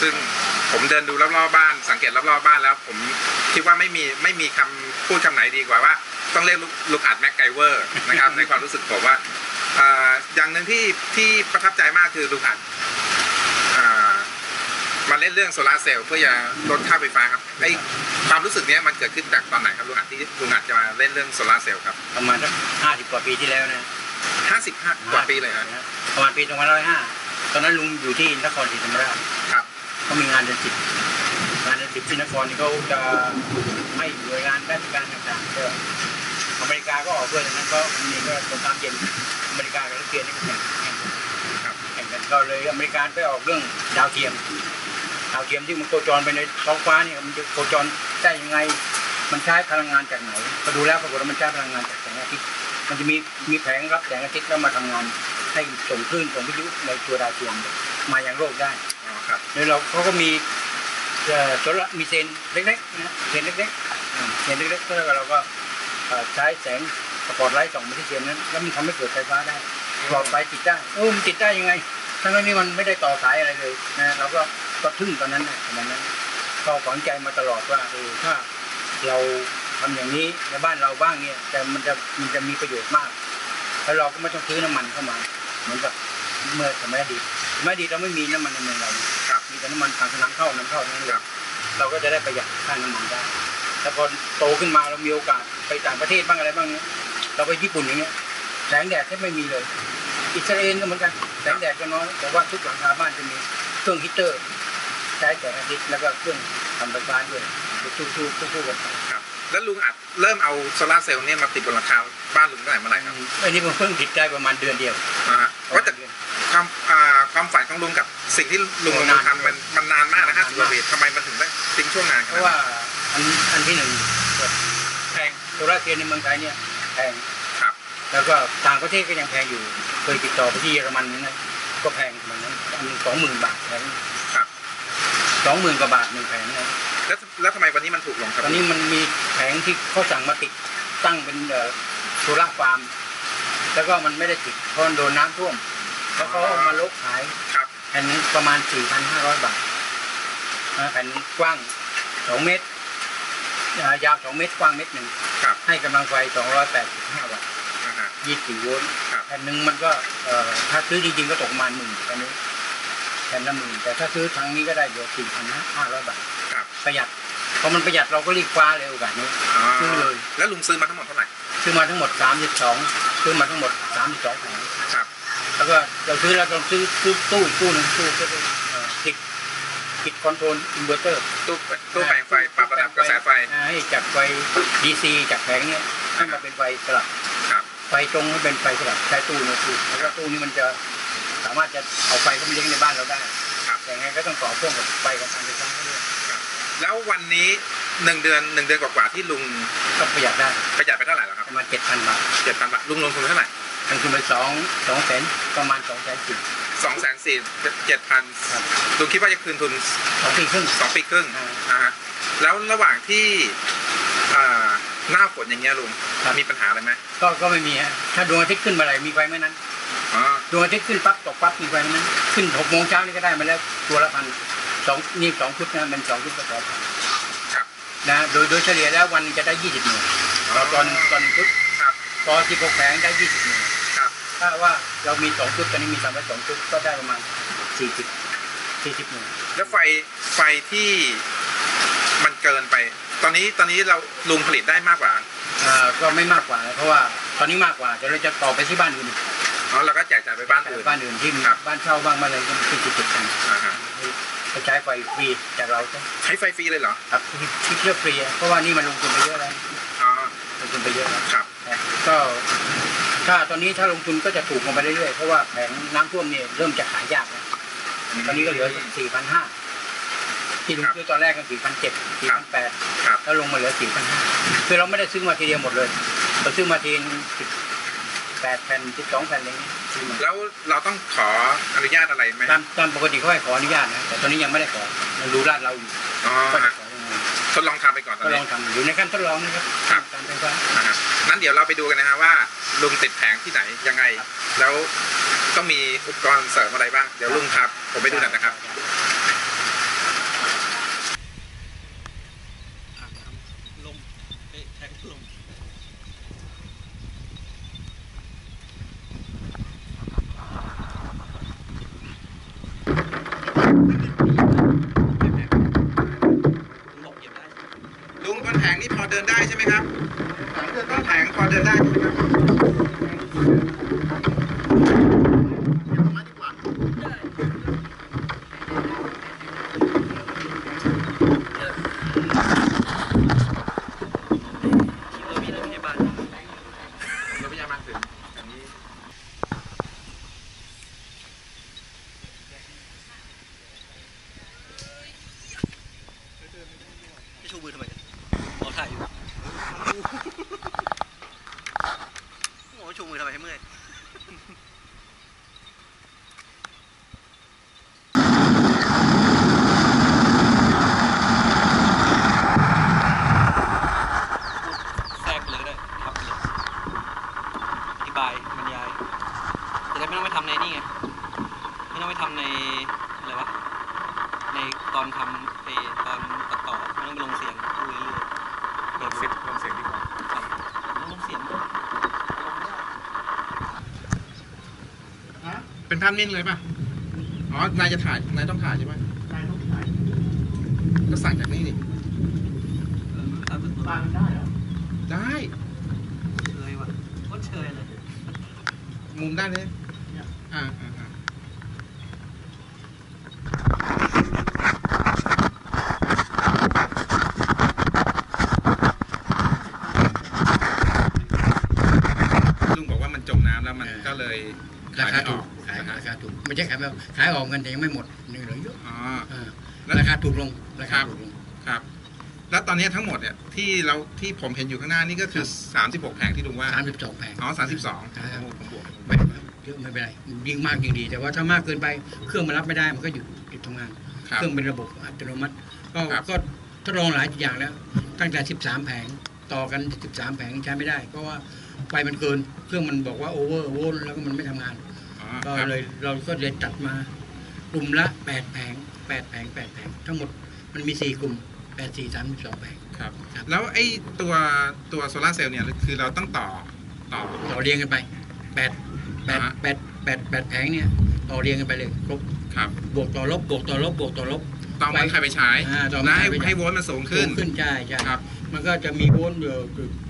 ซึ่งผมเดินดูรอบๆบ้าน สังเกตรอบๆบ้านแล้ว ผมคิดว่าไม่มีไม่มีคำพูดคำไหนดีกว่าว่า ต้องเรียกลุงลุงอัดแม็กไกเวอร์นะครับในความรู้สึกผมว่าอ่าอย่างหนึ่งที่ที่ประทับใจมากคือลุงอัดอ่ามาเล่นเรื่องโซลาร์เซลล์เพื่อจะลดค่าไฟฟ้าครับไอความรู้สึกเนี้ยมันเกิดขึ้นจากตอนไหนครับลุงอัดที่ลุงอัดจะมาเล่นเรื่องโซลาร์เซลล์ครับประมาณสักห้าสิบกว่าปีที่แล้วนะห้าสิบห้ากว่าปีเลยครับนะประมาณปีสองพันร้อยห้าตอนนั้นลุงอยู่ที่นครศรีธรรมราชครับ เขามีงานเดือนสิบงานเดือนสิบที่นครนี่เขาจะให้หน่วยงานราชการต่างๆก็อเมริกาก็ออกด้วยดังนั้นก็มันมีก็สงครามเย็นอเมริกากับรัสเซียนี่ก็แข่งแข่งกันครับแข่งกันก็เลยอเมริกาไปออกเรื่องดาวเทียมดาวเทียมที่มันโคจรไปในท้องฟ้าเนี่ยมันจะโคจรได้ยังไง มันใช้พลังงานจากไหนก็ดูแล้วปรากฏว่ามันใช้พลังงานจากแสงอาทิตย์มันจะมีมีแผงรับแสงอาทิตย์แล้วมาทำงานให้ส่งคลื่นส่งวิทยุในตัวดาวเทียมมายังโลกได้ แล้วเราเขาก็มีเอ่อโซลาร์มีเซนเล็กๆนะเซนเล็กๆเซนเล็กๆแล้วเราก็ใช้แสงสปอตไลท์ส่องมาที่เซนนั้น แล้วมันทำให้เกิดไฟฟ้าได้หลอดไฟติดได้โอ้มันติดได้ยังไงทั้งนั้นมันไม่ได้ต่อสายอะไรเลยนะเราก็ก็ทึ่งตอนนั้นนะตอนนั้นก็ฝังใจมาตลอดว่าเออถ้าเราทำอย่างนี้ในบ้านเราบ้างเนี่ยแต่มันจะมันจะมีประโยชน์มาก แล้วเราก็ไม่ต้องซื้อน้ำมันเข้ามา เหมือนกับเมื่อสมัยอดีตสมัยอดีตเราไม่มีน้ำมันในเมืองเรา แต่น้ำมันทางน้ำเข้าน้ำเข้าทั้งนั้นเลครัยบเราก็จะได้ประหยัดค่าน้ำมันได้แต่พอโตขึ้นมาเรามีโอกาสไปต่างประเทศบ้างอะไรบ้างเนี่ยเราไปญี่ปุ่นอย่างเงี้ยแสงแดดแทบไม่มีเลย อิสราเอลก็เหมือนกันแสงแดดก็น้อยแต่ว่าทุกหลังคาบ้านจะมีเครื่องฮีตเตอร์ ใช้แสงอาทิตย์แล้วก็เครื่องทำไฟฟ้าด้วยทุกๆทุกๆกันไปครับแล้วลุงอัดเริ่มเอาโซลาร์เซลล์เนี่ยมาติดบนหลังคาบ้านลุงตั้งแต่เมื่อไหร่ครับอันนี้ผมเพิ่งติดได้ประมาณเดือนเดียวอ่าฮะว่าแต่ความอ่า ความฝันของลุงกับสิ่งที่ลุงลงมือทำมันมันนานมากนะฮะสิบกว่าปีทำไมมันถึงได้ทิ้งช่วงงานขเพนาดราะนั้นว่าอันอันที่หนึ่งแพงโซลาร์เซลล์ในเมืองไทยเนี่ยแพงครับแล้วก็ต่างประเทศก็ยังแพงอยู่เคยติดต่อไปที่เยอรมันนี่นะก็แพงเหมือนกันอันสองหมื่นบาทแพงครับ สองหมื่นกว่าบาทหนึ่งแผงนะแล้วแล้วทำไมวันนี้มันถูกลงครับตอนนี้มันมีแผงที่เขาสั่งมาติดตั้งเป็นเอ่อโซลาร์ฟาร์ม แล้วก็มันไม่ได้ติดเพราะมันโดนน้ำท่วม แล้วเขาเอามาลกขายครับแผ่นหนึงประมาณ 4,500 บาทนะแผ่นกว้าง 2 เมตรอ่ายาว 2 เมตร กว้างเมตรหนึ่งครับให้กำลังไฟ 285 วัตต์อ่าฮะ24โวลต์ครับ แผ่นหนึ่งมันก็เอ่อถ้าซื้อจริงๆก็ตกประมาณหมื่นตอนนี้แผ่นละหมื่นแต่ถ้าซื้อทางนี้ก็ได้เดี๋ยว4,500 บาท ครับประหยัดพอมันประหยัดเราก็รีบคว้าเลยโอกาสนี้ อ๋อซื้อเลย แล้วลุงซื้อมาทั้งหมดเท่าไหร่ ซื้อมาทั้งหมด 32 ซื้อมาทั้งหมด 32แผงครับ แล้วก็เราซื้อแล้วเราซื้อซื้อตู้อีกตู้หนึ่งตู้ก็ได้เอ่อติดติดคอนโทรลอินเวอร์เตอร์ตู้ตู้แปลงไฟปรับระดับกระแสไฟให้จากไฟ DC จากแผงเนี้ยให้มาเป็นไฟสลับครับไฟตรงให้เป็นไฟสลับใช้ตู้ในตู้แล้วก็ตู้นี้มันจะสามารถจะเอาไฟเข้ามาเลี้ยงในบ้านเราได้ครับแต่ไงก็ต้องต่อพ่วงกับไฟของการไฟฟ้าเขาด้วยแล้ววันนี้หนึ่งเดือนหนึ่งเดือนกว่าๆที่ลุงก็ประหยัดได้ประหยัดไปเท่าไหร่แล้วครับประมาณ7,000บาทเจ็ดพันบาทลุงลงทุนเท่าไหร่ ลงทุนไปสองสองแสนประมาณ2แสนสิบ สองแสนสี่เจ็ดพันครับ ลุงคิดว่าจะคืนทุนสองปีครึ่ง สองปีครึ่งอ่า อ่าฮะแล้วระหว่างที่อ่าหน้าฝนอย่างเงี้ยลุงครับ มีปัญหาอะไรไหมก็ก็ไม่มีฮะถ้าดวงอาทิตย์ขึ้นเมื่อไหร่มีไฟเมื่อนั้นอ๋อดวงอาทิตย์ขึ้นปั๊บตกปั๊บมีไฟเมื่อนั้น ขึ้นหกโมงเช้านี่ก็ได้มาแล้วตัวละพันสองนี่สองชุดนะเป็นสองชุดก็สองพันครับ นะโดยโดยเฉลี่ยแล้ววันหนึ่งจะได้ยี่สิบหน่วยต่อตอนตอนหนึ่งชุดครับต่อสิบหกแผงได้ยี่สิบหน่วยครับ ถ้าว่าเรามีสองชุดตอนนี้มีสามร้อยสองชุดก็ได้ประมาณสี่สิบสี่สิบหน่วยแล้วไฟไฟที่มันเกินไป ตอนนี้ตอนนี้เราลุงผลิตได้มากกว่าอ่าก็ไม่มากกว่านะเพราะว่าตอนนี้มากกว่าเดี๋ยวเราจะต่อไปที่บ้านอื่นอีกอ๋อเราก็แจกจ่ายไปบ้านอื่นบ้านอื่นที่มีครับบ้านเช่าบ้างบ้านอะไรก็ขึ้นติดๆกันอ่าฮะเขาใช้ไฟฟรีจากเราก็ใช้ไฟฟรีเลยเหรอครับคิดเชื่อฟรีอะเพราะว่านี่มันลงทุนไปเยอะแล้วอ๋อลงทุนไปเยอะแล้วครับนะก็ ถ้าตอนนี้ถ้าลงทุนก็จะถูกลงไปเรื่อยๆ เพราะว่าแผงน้ำท่วมเนี่ยเริ่มจะขายยากแล้วตอนนี้ก็เหลือสี่พันห้าที่ลุงซื้อตอนแรกกันสี่พันเจ็ดสี่พันแปดครับแล้วลงมาเหลือสี่พันห้าคือเราไม่ได้ซื้อมาทีเดียวหมดเลย เราซื้อมาทีสิบแปดแผ่นสิบสองแผ่นอะไรเงี้ยซื้อมาแล้วเราต้องขออนุญาตอะไรไหมตามตามปกติเขาให้ขออนุญาตนะแต่ตอนนี้ยังไม่ได้ขอเรารู้ลาดเราอยู่อ๋อก็จะฮะขอยังไงทดลองทำไปก่อนตอก็นลนี้องทำอยู่ในขั้นทดลองนะครับครับการไฟฟ้า นะฮะนั้นเดี๋ยวเราไปดูกันนะฮะว่าลุงติดแผงที่ไหนยังไง แล้วต้องมีอุปกรณ์เสริมอะไรบ้าง เดี๋ยวลุงครับ ผมไปดูหน่อยนะครับอ่างน้ำลมเอ้ยแทงลมลมเหยียบได้ลุงบนแผงนี่พอเดินได้ใช่ไหมครับบ นแผงพอเดินได้ใช่ไหมครับ เออมีรถพยาบาล รถพยาบาลถึงอันนี้ จะชูมือทำไมรอถ่ายอยู่โอ้ชูมือทำไมให้เมื่อยแทรกไปเลยก็ได้ทับไปเลยอธิบายบรรยาย จะ ได้ไม่ต้องไปทำในนี่ไง ไม่ต้องไปทำในอะไรวะ ในตอนทำไอตอนตัดต่อไม่ต้องไปลงเสียงพูดเรื่อยๆลงเสียงลงเสียงดีกว่าครับลงเสียงด้วยเป็นภาพนิ่งเลยป่ะ อ๋อ นายจะถ่าย นายต้องถ่ายใช่ไหมก็สั่งจากนี่นี่เออมันตัดตัวฟังได้เหรอ ได้ เชยว่ะโคตรเชยเลย มุมด้านนี้ อ่าอ่าอ่าลุงบอกว่ามันจมน้ำแล้วมันก็เลยราขายคาไม่อถูอกกขายนะฮะราคาถูกไม่ใช่ขายแบบขายออกเงินแต่ยังไม่หมดนี่เหลือเยอะอ๋อ อ่าแล้ว ราคาถูกลงราคาถูกลง ครับ แล้วตอนนี้ทั้งหมดเนี่ยที่เราที่ผมเห็นอยู่ข้างหน้านี่ก็คือ 36 แผงที่ลุงว่า สามสิบสองแผงอ๋อ32ครับโอ้ผมบวกไม่เยอะไม่เป็นไรยิ่งมากยิ่งดี แต่ว่าถ้ามากเกินไปเครื่องมันรับไม่ได้มันก็หยุดหยุดทำงานครับเครื่องเป็นระบบอัตโนมัติ ก็ครับก็ทดลองหลายอย่างแล้ว ตั้งแต่สิบสามแผงต่อกันสิบสามแผงใช้ไม่ได้ เพราะว่าไฟมันเกิน เครื่องมันบอกว่าโอเวอร์โวลแล้วก็มันไม่ทำงานอ๋อก็ครับเลยเราก็เลยจัดมากลุ่มละแปดแผงแปดแผงแปดแผง ทั้งหมดมันมีสี่กลุ่มแปดสี่สามสิบสองแผงครับครับแล้วไอ้ตัวตัวโซลาร์เซลล์เนี่ยคือเราต้องต่อต่อต่อเรียงกันไปแปด แปดอ่าฮะแปดแปดแปดแผงเนี่ยต่อเรียงกันไปเลยครบครับบวกต่อลบบวกต่อลบบวกต่อลบต้องมันใครไปใช้อ่าต่อนะให้ใครไปใช้ให้โวลต์มันสูงขึ้นสูงขึ้นใช่ใช่ครับมันก็จะมีโวลต์อยู่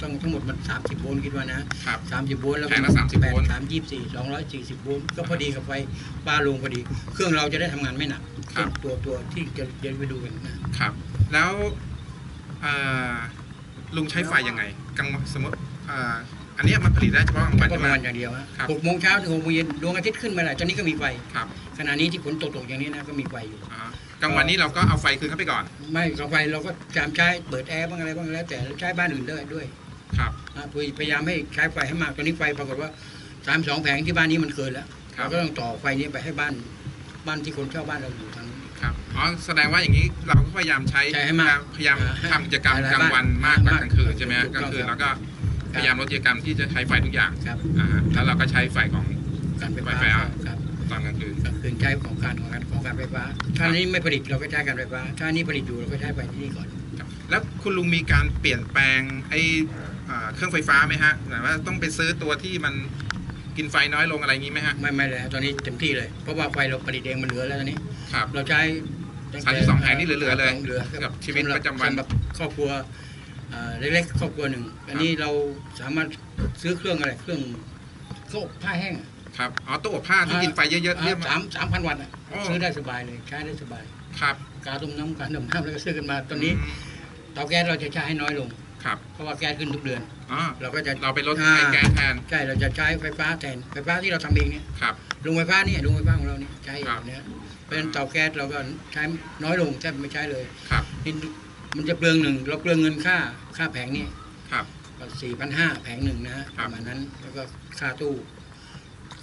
ทั้งทั้งหมดมันสามสิบโวลต์คิดว่านะครับสามสิบโวลต์แล้วก็แผงละ30แปดโวลต์สามยี่สี่สองร้อยสี่สิบโวลต์ก็พอดีกับไฟป้าลงพอดี เครื่องเราจะได้ทำงานไม่หนักครับตัวตัวที่จะจะไปดูกันนะครับ แล้วเอ่อลุงใช้ไฟยังไงกลางวันสมมติเอ่ออันเนี้ยมันผลิตได้เฉพาะกลางวันก็ใช่ปไหมระมาณอย่างเดียวฮะครับหกโมงเช้าถึงหกโมงเย็นดวงอาทิตย์ขึ้นมาแล้วตอนนี้ก็มีไฟครับขณะนี้ที่ฝนตกๆอย่างนี้นะก็มีไฟอยู่อ่ากลางวันนี้เราก็เอาไฟคืนเข้าไปก่อน ไม่กับไฟเราก็จามใช้เปิดแอร์บ้างอะไรบ้างแล้ว แต่เราใช้บ้านอื่นด้วยด้วย ครับอ่าพยายามให้ใช้ไฟให้มากตอนนี้ไฟปรากฏว่าสามสองแผงที่บ้านนี้มันเกินแล้วครับเราก็ต้องต่อไฟนี้ไปให้บ้านบ้านที่คนเช่าบ้านเราอยู่ทางนี้ครับอ๋อแสดงว่าอย่างนี้เราก็พยายามใช้ใช้ให้มากพยายามอ่าให้ทำกิจกรรมหลายกลางวันมากกว่ากลางคืนใช่ไหมฮะถูกกต้ลาองงคืนครัเราบก็ พยายามลดกิจกรรมที่จะใช้ไฟทุกอย่างครับอ่าฮะแล้วเราก็ใช้ไฟของการไฟไฟฟ้าฟ้าครับตอนกลางคืนกลางคืนใช้ของการของการของการไฟฟ้า ถ้าอันนี้ไม่ผลิตเราก็ใช้การไฟฟ้า ถ้าอันนี้ผลิตอยู่เราก็ใช้ไฟที่นี่ก่อน ครับแล้วคุณลุงมีการเปลี่ยนแปลงไอ้อ่าเครื่องไฟฟ้าไหมฮะหมายว่าต้องไปซื้อตัวที่มันกินไฟน้อยลงอะไรอย่างนี้ไหมฮะ ไม่ไม่เลยตอนนี้เต็มที่เลย เพราะว่าไฟเราผลิตเองมันเหลือแล้วตอนนี้ ครับ เราใช้สามสิบสองแผงนี่เหลือๆเลยเหลือกับชีวิตประจำวัน สำหรับครอบครัว เอ่อเล็กๆครอบครัวหนึ่งอันนี้เราสามารถซื้อเครื่องอะไรเครื่องเครื่องอบผ้าแห้งอะครับอ๋อตู้อบผ้าที่กินไฟเยอะๆเยอะอ่ามาสากมสามพันวัตต์อะโอ้ซื้อได้สบายเลยใช้ได้สบายครับกาต้มน้ำกาต้มน้ำแล้วก็ซื้อกันมาตอนนี้อืมเตาแก๊สเราจะใช้ให้น้อยลงครับเพราะว่าแก๊สขึ้นทุกเดือนอ๋อเราก็จะเราไปลดอ่าไฟแก๊สแทนใช่เราจะใช้ไฟฟ้าแทนไฟฟ้าที่เราทำเองเนี่ยครับโรงไฟฟ้าเนี่ยโรงไฟฟ้าของเราเนี่ยใช้เอครังบเนี่ยเพราะฉะนั้นเตาแก๊สเราก็ใช้น้อยลงแทบไม่ใช้เลยครับนี่ มันจะเปลืองหนึ่งเราเปลืองเงินค่าค่าแผงนี่ครับ สี่พันห้าแผงหนึ่งนะฮะคปรับระมาณนั้นแล้วก็ค่าตู้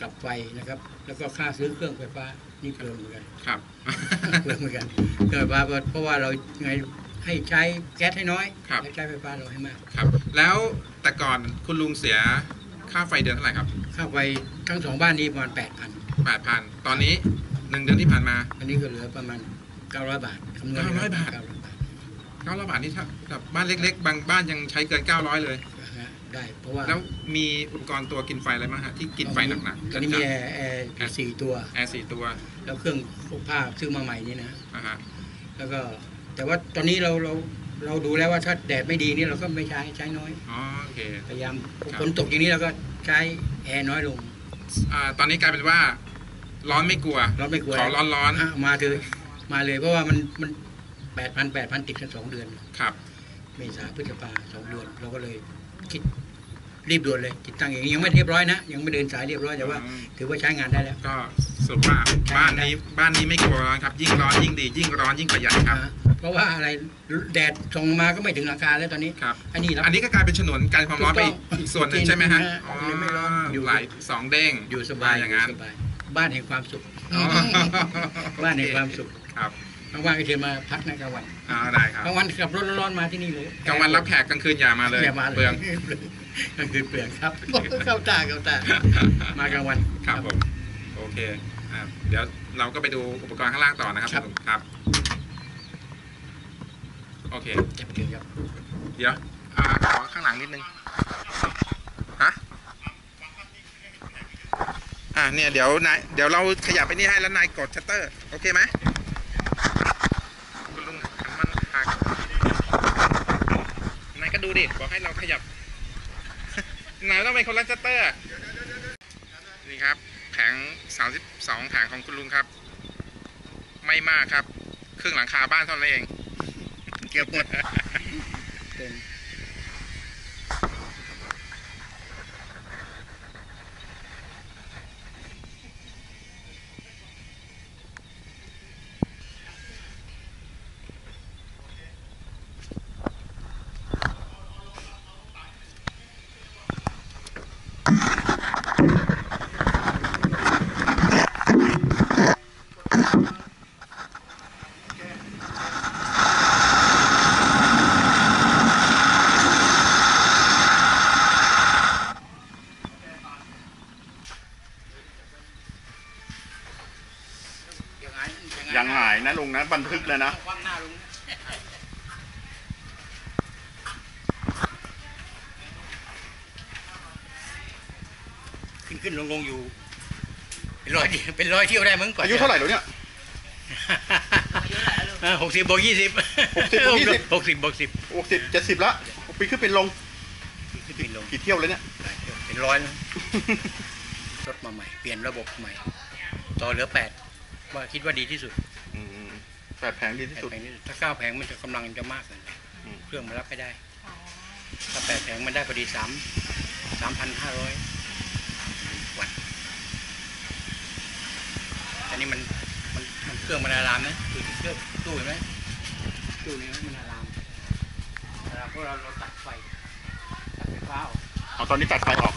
กับไฟนะครับ แล้วก็ค่าซื้อเครื่องไฟฟ้านี่เปลืองเหมือนกันครับเปลืองเหมือนกันเกิดว่าเพราะว่าเราไงให้ใช้แก๊สให้น้อยครับและใช้ไฟฟ้าเราให้มากครับ แล้วแต่ก่อนคุณลุงเสียค่าไฟเดือนเท่าไหร่ครับค่าไฟทั้งสองบ้านนี้ประมาณแปดพันแปดพันตอนนี้หนึ่งเดือนที่ผ่านมา อันนี้ก็เหลือประมาณเก้าร้อยบาทคำนวณ900บาทเก้าร้อยบาท เก้าร้อยบาทนี่ถ้าแบบบ้านเล็ก ๆ บางบ้านยังใช้เกินเก้าร้อยเลย นะฮะได้เพราะว่าแล้วมีอุปกรณ์ตัวกินไฟอะไรบ้างฮะที่กินไฟหนักๆตอนนี้มีแอร์แอร์อยู่สี่ตัว แอร์สี่ตัวแล้วเครื่องพกผ้าซื้อมาใหม่นี่นะ อ่าฮะแล้วก็แต่ว่าตอนนี้เราเราเราดูแล้วว่าถ้าแดดไม่ดีนี่เราก็ไม่ใช้ใช้น้อย อ๋อโอเค พยายามครับ ฝนตกอย่างนี้เราก็ใช้แอร์น้อยลง อ่าตอนนี้กลายเป็นว่า ร้อนไม่กลัวเราไม่กลัว ขอร้อนร้อน อะมาเถอะมาเลยเพราะว่ามันมัน แปดพันแปดพันติดกันสองเดือนๆครับ เมษาพฤษภาสองเดือนเราก็เลยคิดรีบด่วนเลยติดตั้งอย่างนี้ยังไม่เรียบร้อยนะ ยังไม่เดินสายเรียบร้อยแต่ว่า อืม ถือว่าใช้งานได้แล้ว ก็สรุปว่าบ้านนี้บ้านนี้ไม่กลัวร้อนครับ ยิ่งร้อนยิ่งดี ยิ่งร้อนยิ่งประหยัดครับอ่าเพราะว่าอะไรแดดส่องมาก็ไม่ถึงหลังคาแล้วตอนนี้ ครับ อันนี้รับ อันนี้ก็กลายเป็นฉนวนกันความร้อนไปถูกต้องอีกส่วนหนึ่งใช่ไหมฮะจริงๆอ๋อนะไม่ร้อนอยู่ หลายสองเด้งอยู่สบายอย่างนั้น สบายบ้านแห่งความสุข อ๋อ บ้านแห่งความสุข ครับว่างๆก็เชิญมาพักในกลางวันอ่าได้ครับกลางวันขับรถร้อนๆมาที่นี่เลยกลางวันรับแขกกลางคืนอย่ามาเลยอย่ามาเลยเปลืองกลางคืนเปลืองครับเข้าตาเข้าตามากลางวันครับผมโอเคอ่าเดี๋ยวเราก็ไปดูอุปกรณ์ข้างล่างต่อนะครับครับณลุงครับโอเคจับเถือครับเดี๋ยวอ่าขอข้างหลังนิดนึงฮะอ่าเนี่ยเดี๋ยวนายเดี๋ยวเราขยับไปนี่ให้แล้วนายกดชัตเตอร์ โอเคไหมคุณลุงหันมันหักนายก็ ดิ บอกให้เราขยับนายต้องเป็นคนรักชัตเตอร์ นี่ครับแผง32แผงของคุณลุงครับ ไม่มากครับ ครึ่งหลังคาบ้านเท่านั้นเอง เก็บหมด นะลุงนะ บันทึกเลยนะว่างหน้าลุงนะขึ้นขึ้นลงลงอยู่ เป็นร้อยเดียวเป็นร้อยเที่ยวได้มั้งกว่าอายุเท่าไหร่แล้วเนี่ย หกสิบบวกยี่สิบ60บวก20 หกสิบบวกสิบหกสิบเจ็ดสิบละปีขึ้นเป็นลงขึ้นเป็นลงกี่เที่ยวแล้วเนี่ย เป็นร้อยแล้ว รถมาใหม่ เปลี่ยนระบบใหม่ ต่อเหลือแปดว่าคิดว่าดีที่สุดอืม แปดแผงดีที่แปดสุด แผงที่สุดถ้าเก้าแผงมันจะกำลังจะมากเกินไปอืม เครื่องมันรับไม่ได้ถ้าแปดแผงมันได้พอดีสามสามพันห้าร้อยวัตต์อันนี้มันมันมันเครื่องมันอะลามนะดูที่เครื่องตู้เห็นไหมตู้นี้มันอะลามอะลามเพราะเราเราตัดไฟตัดไฟฟ้าออกเอาตอนนี้ตัดไฟออก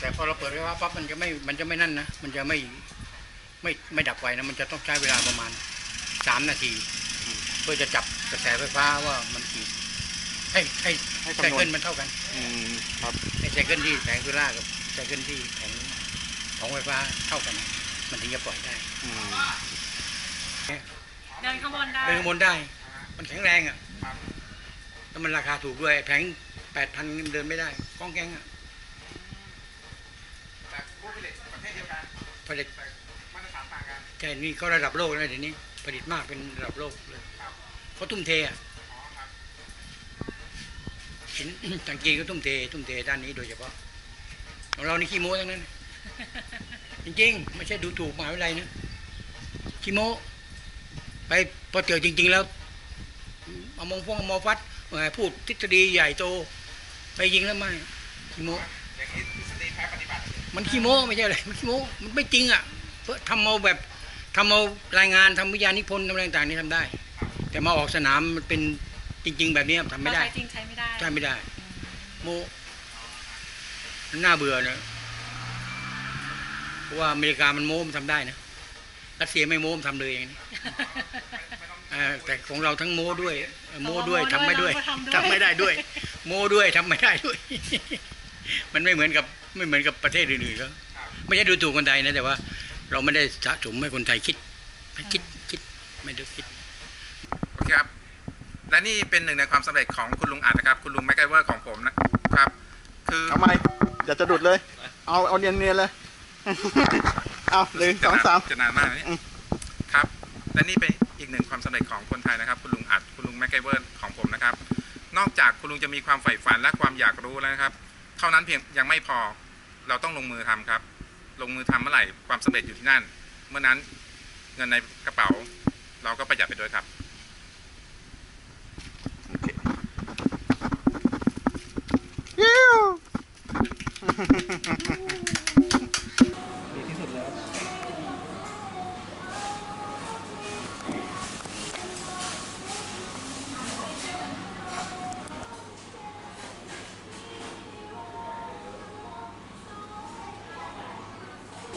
แต่พอเราเปิดไฟฟ้าปั๊บมันจะไม่มันจะไม่นั่นนะมันจะไม่ ไม่ไม่ดับไฟนะมันจะต้องใช้เวลาประมาณสามนาที เพื่อจะจับกระแสไฟฟ้าว่ามันกี่ให้ให้ให้ไซคำนวเคิณลมันเท่ากันอืมครับให้ไซเคิลที่แผงโซล่าร์กับไซเคิลที่แผงของไฟฟ้าเท่ากัน มันถึงจะปล่อยได้อืมเดินขบวนได้เดินข้างบนได้ มันแข็งแรงอะแล้วมันราคาถูกด้วยแผงแปดพันเดินไม่ได้กล้องแกงอะแต่ผู้ผลิตประเภทเดียวกันผลิตแต่ มาตรฐานต่างกันใช่นี่เขาระดับโลกนะเดี๋ยวนี้ผลิตมากเป็นระดับโลกเลยครับเขาทุ่มเทอะอ๋อครับเห็นทางจีนก็ทุ่มเททุ่มเทด้านนี้โดยเฉพาะของเรานี่ขี้โม้ทั้งนั้น จริงๆ ไม่ใช่ดูถูกมหาวิทยาลัยนะขี้โม้ไปพอเจอจริง ๆ แล้วเอามงฟงเอามอฟัดเอ่อพูดทฤษฎีใหญ่โต ไปยิงแล้วไม่ขี้โม้อย่างนี้ทฤษฎีแพ้ปฏิบัติมันขี้โม้ไม่ใช่อะไรมันขี้โม้มันไม่จริงอะ เพื่อทำเอาแบบทำเอารายงานทำวิทยานิพนธ์ทำอะไรต่างๆนี่ทำได้ แต่มาออกสนามมันเป็นจริง ๆ แบบนี้ทำไม่ได้ใช้จริงใช้ไม่ได้ใช่ไม่ได้ โมมันน่าเบื่อนะเพราะว่าอเมริกามันโม้มันทำได้นะรัสเซียไม่โม้มันทำเลยอย่างนี้เออแต่ของเราทั้งโม้ด้วยเออโม้ด้วยทำไม่ด้วยทำไม่ได้ด้วย โม้ด้วยทำไม่ได้ด้วย มันไม่เหมือนกับไม่เหมือนกับประเทศอื่นๆเขาไม่ใช่ดูถูกคนไทยนะแต่ว่า เราไม่ได้สะสมให้คนไทยคิดคิดคิดไม่ได้คิดโอเคครับ และนี่เป็นหนึ่งในความสำเร็จของคุณลุงอัดนะครับ คุณลุงแม็กไกเวอร์ของผมนะครับ คือเอาไหมอย่าจะดุดเลย เอาเอาเนียนเนียนๆเลยเอาหนึ่งสองสามจะนานมากนะเนี่ยอืมครับและนี่เป็นอีกหนึ่งความสำเร็จของคนไทยนะครับ คุณลุงอัดคุณลุงแม็กไกเวอร์ของผมนะครับ นอกจากคุณลุงจะมีความใฝ่ฝันและความอยากรู้แล้วนะครับ เท่านั้นเพียงยังไม่พอเราต้องลงมือทำครับ ลงมือทำเมื่อไหร่ความสำเร็จอยู่ที่นั่น เมื่อนั้นเงินในกระเป๋า เราก็ประหยัดไปด้วยครับ